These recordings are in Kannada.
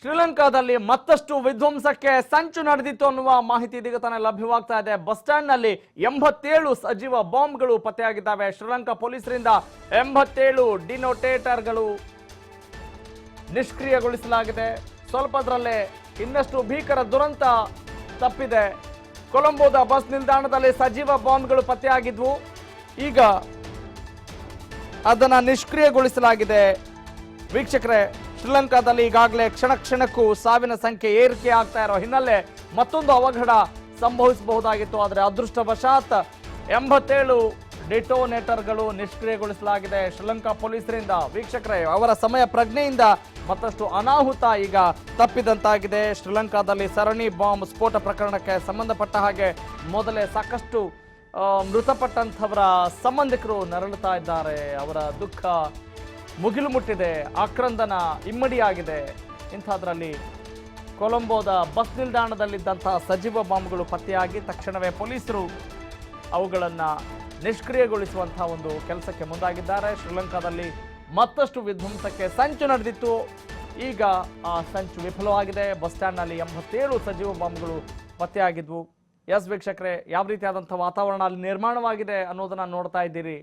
ಶ್ರೀಲಂಕಾದಲ್ಲಿ ಮತ್ತಷ್ಟು ವಿಧ್ವಂಸಕ್ಕೆ ಸಂಚು ನಡೆದಿತ್ತು ಅನ್ನುವ ಮಾಹಿತಿ ಇದೀಗ ತಾನೇ ಲಭ್ಯವಾಗ್ತಾ ಇದೆ. ಬಸ್ ಸ್ಟ್ಯಾಂಡ್ನಲ್ಲಿ ಎಂಬತ್ತೇಳು ಸಜೀವ ಬಾಂಬ್ಗಳು ಪತ್ತೆಯಾಗಿದ್ದಾವೆ. ಶ್ರೀಲಂಕಾ ಪೊಲೀಸರಿಂದ ಎಂಬತ್ತೇಳು ಡಿನೋಟೇಟರ್ಗಳು ನಿಷ್ಕ್ರಿಯಗೊಳಿಸಲಾಗಿದೆ. ಸ್ವಲ್ಪದರಲ್ಲೇ ಇನ್ನಷ್ಟು ಭೀಕರ ದುರಂತ ತಪ್ಪಿದೆ. ಕೊಲಂಬೋದ ಬಸ್ ನಿಲ್ದಾಣದಲ್ಲಿ ಸಜೀವ ಬಾಂಬ್ಗಳು ಪತ್ತೆಯಾಗಿದ್ವು. ಈಗ ಅದನ್ನ ನಿಷ್ಕ್ರಿಯಗೊಳಿಸಲಾಗಿದೆ. ವೀಕ್ಷಕರೇ ಶ್ರೀಲಂಕಾದಲ್ಲಿ ಈಗಾಗಲೇ ಕ್ಷಣ ಕ್ಷಣಕ್ಕೂ ಸಾವಿನ ಸಂಖ್ಯೆ ಏರಿಕೆ ಆಗ್ತಾ ಇರೋ ಹಿನ್ನೆಲೆ ಮತ್ತೊಂದು ಅವಘಡ ಸಂಭವಿಸಬಹುದಾಗಿತ್ತು. ಆದರೆ ಅದೃಷ್ಟವಶಾತ್ ಎಂಬತ್ತೇಳು ಡಿಟೋನೇಟರ್ಗಳು ನಿಷ್ಕ್ರಿಯಗೊಳಿಸಲಾಗಿದೆ. ಶ್ರೀಲಂಕಾ ಪೊಲೀಸರಿಂದ ವೀಕ್ಷಕರೇ, ಅವರ ಸಮಯ ಪ್ರಜ್ಞೆಯಿಂದ ಮತ್ತಷ್ಟು ಅನಾಹುತ ಈಗ ತಪ್ಪಿದಂತಾಗಿದೆ. ಶ್ರೀಲಂಕಾದಲ್ಲಿ ಸರಣಿ ಬಾಂಬ್ ಸ್ಫೋಟ ಪ್ರಕರಣಕ್ಕೆ ಸಂಬಂಧಪಟ್ಟ ಹಾಗೆ ಮೊದಲೇ ಸಾಕಷ್ಟು ಮೃತಪಟ್ಟಂಥವರ ಸಂಬಂಧಿಕರು ನರಳುತ್ತಾ ಇದ್ದಾರೆ. ಅವರ ದುಃಖ ಮುಗಿಲು ಮುಟ್ಟಿದೆ, ಆಕ್ರಂದನ ಇಮ್ಮಡಿಯಾಗಿದೆ. ಇಂಥದ್ರಲ್ಲಿ ಕೊಲಂಬೋದ ಬಸ್ ನಿಲ್ದಾಣದಲ್ಲಿದ್ದಂತಹ ಸಜೀವ ಬಾಂಬ್ಗಳು ಪತ್ತೆಯಾಗಿ ತಕ್ಷಣವೇ ಪೊಲೀಸರು ಅವುಗಳನ್ನು ನಿಷ್ಕ್ರಿಯಗೊಳಿಸುವಂತಹ ಒಂದು ಕೆಲಸಕ್ಕೆ ಮುಂದಾಗಿದ್ದಾರೆ. ಶ್ರೀಲಂಕಾದಲ್ಲಿ ಮತ್ತಷ್ಟು ವಿಧ್ವಂಸಕ್ಕೆ ಸಂಚು ನಡೆದಿತ್ತು. ಈಗ ಆ ಸಂಚು ವಿಫಲವಾಗಿದೆ. ಬಸ್ ಸ್ಟ್ಯಾಂಡ್ನಲ್ಲಿ ಎಂಬತ್ತೇಳು ಸಜೀವ ಬಾಂಬ್ಗಳು ಪತ್ತೆಯಾಗಿದ್ವು. ಎಸ್ ವೀಕ್ಷಕರೇ, ಯಾವ ರೀತಿಯಾದಂಥ ವಾತಾವರಣ ಅಲ್ಲಿ ನಿರ್ಮಾಣವಾಗಿದೆ ಅನ್ನೋದನ್ನು ನೋಡ್ತಾ ಇದ್ದೀರಿ.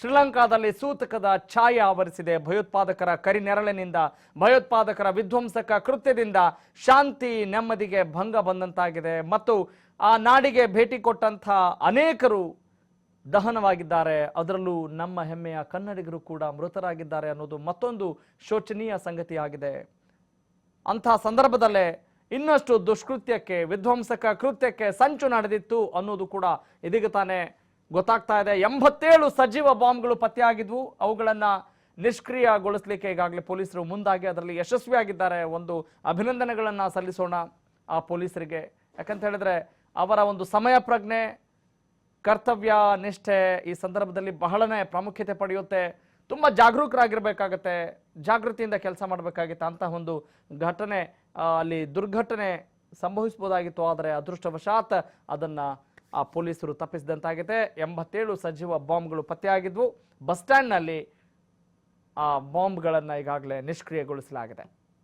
ಶ್ರೀಲಂಕಾದಲ್ಲಿ ಸೂತಕದ ಛಾಯೆ ಆವರಿಸಿದೆ. ಭಯೋತ್ಪಾದಕರ ಕರಿನೆರಳಿನಿಂದ, ಭಯೋತ್ಪಾದಕರ ವಿಧ್ವಂಸಕ ಕೃತ್ಯದಿಂದ ಶಾಂತಿ ನೆಮ್ಮದಿಗೆ ಭಂಗ ಬಂದಂತಾಗಿದೆ. ಮತ್ತು ಆ ನಾಡಿಗೆ ಭೇಟಿ ಕೊಟ್ಟಂಥ ಅನೇಕರು ದಹನವಾಗಿದ್ದಾರೆ. ಅದರಲ್ಲೂ ನಮ್ಮ ಹೆಮ್ಮೆಯ ಕನ್ನಡಿಗರು ಕೂಡ ಮೃತರಾಗಿದ್ದಾರೆ ಅನ್ನೋದು ಮತ್ತೊಂದು ಶೋಚನೀಯ ಸಂಗತಿಯಾಗಿದೆ. ಅಂತಹ ಸಂದರ್ಭದಲ್ಲೇ ಇನ್ನಷ್ಟು ದುಷ್ಕೃತ್ಯಕ್ಕೆ, ವಿಧ್ವಂಸಕ ಕೃತ್ಯಕ್ಕೆ ಸಂಚು ನಡೆದಿತ್ತು ಅನ್ನೋದು ಕೂಡ ಇದೀಗ ತಾನೇ ಗೊತ್ತಾಗ್ತಾ ಇದೆ. ಎಂಬತ್ತೇಳು ಸಜೀವ ಬಾಂಬ್ಗಳು ಪತ್ತೆಯಾಗಿದ್ವು. ಅವುಗಳನ್ನು ನಿಷ್ಕ್ರಿಯಗೊಳಿಸಲಿಕ್ಕೆ ಈಗಾಗಲೇ ಪೊಲೀಸರು ಮುಂದಾಗಿ ಅದರಲ್ಲಿ ಯಶಸ್ವಿಯಾಗಿದ್ದಾರೆ. ಒಂದು ಅಭಿನಂದನೆಗಳನ್ನು ಸಲ್ಲಿಸೋಣ ಆ ಪೊಲೀಸರಿಗೆ. ಯಾಕಂತ ಹೇಳಿದ್ರೆ ಅವರ ಒಂದು ಸಮಯ ಪ್ರಜ್ಞೆ, ಕರ್ತವ್ಯ, ನಿಷ್ಠೆ ಈ ಸಂದರ್ಭದಲ್ಲಿ ಬಹಳನೇ ಪ್ರಾಮುಖ್ಯತೆ ಪಡೆಯುತ್ತೆ. ತುಂಬ ಜಾಗರೂಕರಾಗಿರಬೇಕಾಗತ್ತೆ. ಜಾಗೃತಿಯಿಂದ ಕೆಲಸ ಮಾಡಬೇಕಾಗಿತ್ತು ಅಂತಹ ಒಂದು ಘಟನೆ ಅಲ್ಲಿ ದುರ್ಘಟನೆ ಸಂಭವಿಸ್ಬೋದಾಗಿತ್ತು. ಆದರೆ ಅದೃಷ್ಟವಶಾತ್ ಅದನ್ನ ಆ ಪೊಲೀಸರು ತಪ್ಪಿಸಿದಂತಾಗಿದೆ. ಎಂಬತ್ತೇಳು ಸಜೀವ ಬಾಂಬ್ಗಳು ಪತ್ತೆಯಾಗಿದ್ವು. ಬಸ್ ಸ್ಟ್ಯಾಂಡ್ನಲ್ಲಿ ಆ ಬಾಂಬ್ಗಳನ್ನು ಈಗಾಗಲೇ ನಿಷ್ಕ್ರಿಯಗೊಳಿಸಲಾಗಿದೆ.